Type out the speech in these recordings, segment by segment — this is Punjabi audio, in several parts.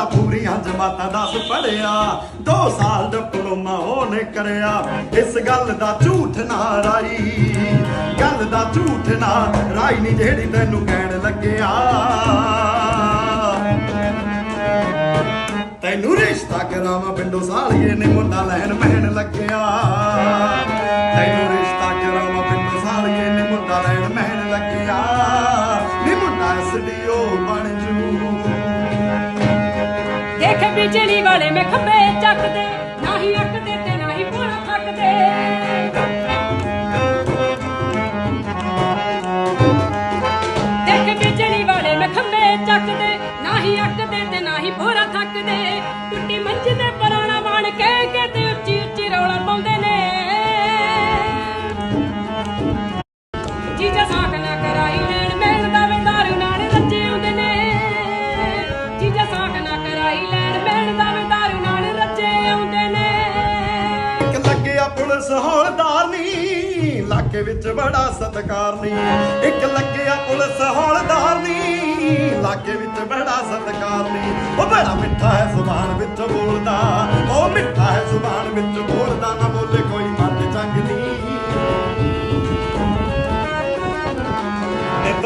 ਮੁੰਡਾ ਪੂਰੀਆਂ ਜਮਾਤਾਂ ਦਸ ਪੜਿਆ 2 ਸਾਲ ਡਿਪਲੋਮਾ ਉਹਨੇ ਕਰਿਆ। ਇਸ ਗੱਲ ਦਾ ਝੂਠ ਨਾ ਰਾਈ। ਗੱਲ ਦਾ ਝੂਠ ਨਾ ਰਾਈ ਨਹੀਂ ਜਿਹੜੀ ਤੈਨੂੰ ਕਹਿਣ ਲੱਗਿਆ। ਤੈਨੂੰ ਰਿਸ਼ਤਾ ਕਰਾਵਾਂ ਪਿੰਡੋਂ ਸਾਲੀਏ ਨੇ ਮੁੰਡਾ ਲੈਣ ਮਹਿਣ ਲੱਗਿਆ। ਤੈਨੂੰ ਬਿਜਲੀ ਵਾਲੇ ਮੈਂ ਖੱਬੇ ਚੱਕਦੇ। ਲੱਗਿਆ ਪੁਲਿਸ ਇਲਾਕੇ ਵਿੱਚ ਬੜਾ ਸਤਕਾਰ ਇੱਕ ਲੱਗਿਆ ਪੁਲਿਸ ਹੌਲਦਾਰ ਨੀ ਵਿੱਚ ਬੜਾ ਸਤਕਾਰ ਉਹ ਬੜਾ ਮਿੱਠਾ ਹੈ ਜ਼ੁਬਾਨ ਵਿੱਚ ਬੋਲਦਾ, ਉਹ ਮਿੱਠਾ ਹੈ ਜ਼ੁਬਾਨ ਵਿੱਚ ਬੋਲਦਾ, ਨਾ ਬੋਲੇ ਕੋਈ ਮੱਤ ਚੰਗ ਨੀ।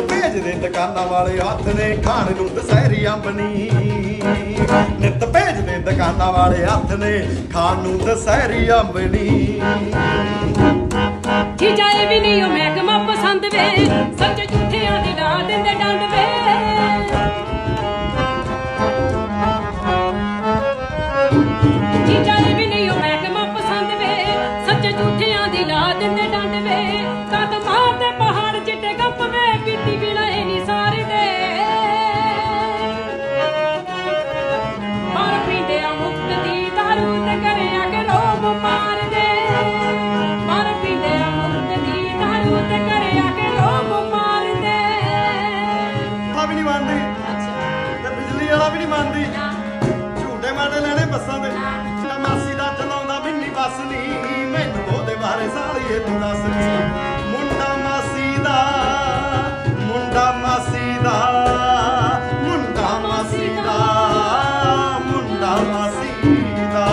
ਭੇਜਦੇ ਦੁਕਾਨਾਂ ਵਾਲੇ ਹੱਥ ਨੇ ਖਾਣ ਨੂੰ। ਦਸਹਿਰੀ ਅੰਬਨੀ ਦੁਕਾਨਾਂ ਵਾਲੇ ਹੱਥ ਨੇ ਖਾਣ ਨੂੰ ਦਸਹਿਰੀ ਅੰਬਨੀ ਜੀਜਾ ਇਹ ਵੀ ਨਹੀਂ ਉਹ ਮਹਿਕਮਾ ਪਸੰਦ ਵੇ, ਸੱਚ ਉਹਦੇ ਸਾਲੀਏ ਤੂੰ ਦੱਸ ਮੁੰਡਾ ਮਾਸੀ ਦਾ, ਮੁੰਡਾ ਮਾਸੀ ਦਾ, ਮੁੰਡਾ ਮਾਸੀ ਦਾ, ਮੁੰਡਾ ਮਾਸੀ ਦਾ।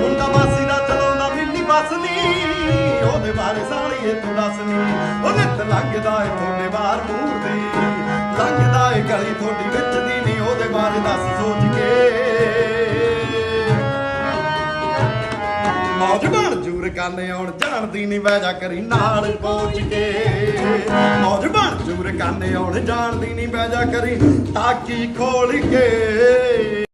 ਮੁੰਡਾ ਮਾਸੀ ਦਾ ਚਲਾਉਂਦਾ ਮਿੰਨੀ ਬੱਸ ਨਹੀਂ ਉਹਦੇ ਬਾਰੇ ਸਾਲੀਏ ਤੂੰ ਦੱਸ ਨੀ ਉਹ ਨਿੱਤ ਲੱਗਦਾ ਏ ਤੁਹਾਡੇ ਬਾਹਰ ਮੂਰ ਦੀ ਲੰਘਦਾ ਏ ਗਲੀ ਤੁਹਾਡੀ ਮੌਜ ਬਣ ਜੂਰ ਕਰਨੇ ਆਉਣ, ਜਾਣਦੀ ਨਹੀਂ ਵੈਜਾ ਕਰੀ ਨਾਲ ਪਹੁੰਚ ਕੇ। ਨੌਜਵਾਨ ਬਣ ਜੂਰ ਕਰਨੇ ਆਉਣ, ਜਾਣਦੀ ਨਹੀਂ ਵੈਜਾ ਕਰੀ ਤਾਕੀ ਖੋਲ ਕੇ?